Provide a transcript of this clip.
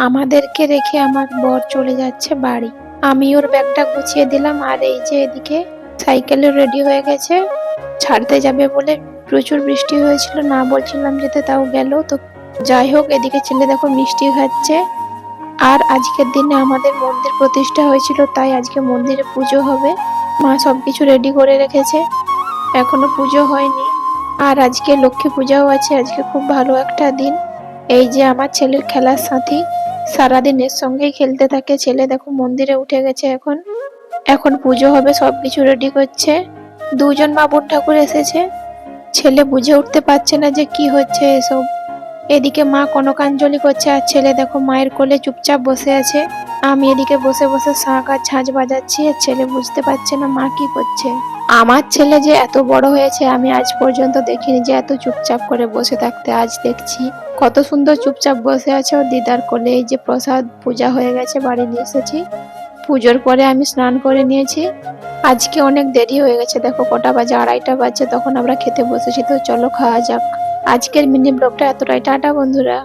আমাদেরকে রেখে আমার বর চলে যাচ্ছে বাড়ি। আমি ওর ব্যাগটা গুছিয়ে দিলাম আর এই যে এদিকে সাইকেলে রেডি হয়ে গেছে। ছাড়তে যাবে বলে প্রচুর বৃষ্টি হয়েছিল, না বলছিলাম যেতে তাও গেল। তো যাই হোক, এদিকে ছেলে দেখো মিষ্টি খাচ্ছে। আর আজকের দিনে আমাদের মন্দির প্রতিষ্ঠা হয়েছিল, তাই আজকে মন্দিরে পুজো হবে। মা সব কিছু রেডি করে রেখেছে। এখনও পুজো হয়নি। আর আজকে লক্ষ্মী পূজাও আছে, আজকে খুব ভালো একটা দিন। এই যে আমার ছেলের খেলার সাথী। সারাদিন এর সঙ্গেই খেলতে থাকে, ছেলে দেখো মন্দিরে উঠে গেছে এখন। এখন পুজো হবে, সবকিছু রেডি করছে। দুজন বাবুর ঠাকুর এসেছে। ছেলে বুঝে উঠতে পারছে না যে কি হচ্ছে এসব। এদিকে মা কনকাঞ্জলি করছে আর ছেলে দেখো মায়ের কোলে চুপচাপ বসে আছে। আমি এদিকে বসে বসে শাঁখ আর ঝাঁঝ বাজাচ্ছি, আর ছেলে বুঝতে পারছে না মা কি করছে। আমার ছেলে যে এত বড় হয়েছে, আমি আজ পর্যন্ত দেখিনি যে এত চুপচাপ করে বসে থাকতে আজ দেখছি। কত সুন্দর চুপচাপ বসে আছে ও দিদার কোলে এই যে প্রসাদ পূজা হয়ে গেছে, বাড়ি নিয়ে এসেছি। পুজোর পরে আমি স্নান করে নিয়েছি। আজকে অনেক দেরি হয়ে গেছে, দেখো কটা বাজে, আড়াইটা বাজে তখন আমরা খেতে বসেছি, তো চলো খাওয়া যাক। আজকের মিনি ব্লগটা এতটাই, টাটা বন্ধুরা।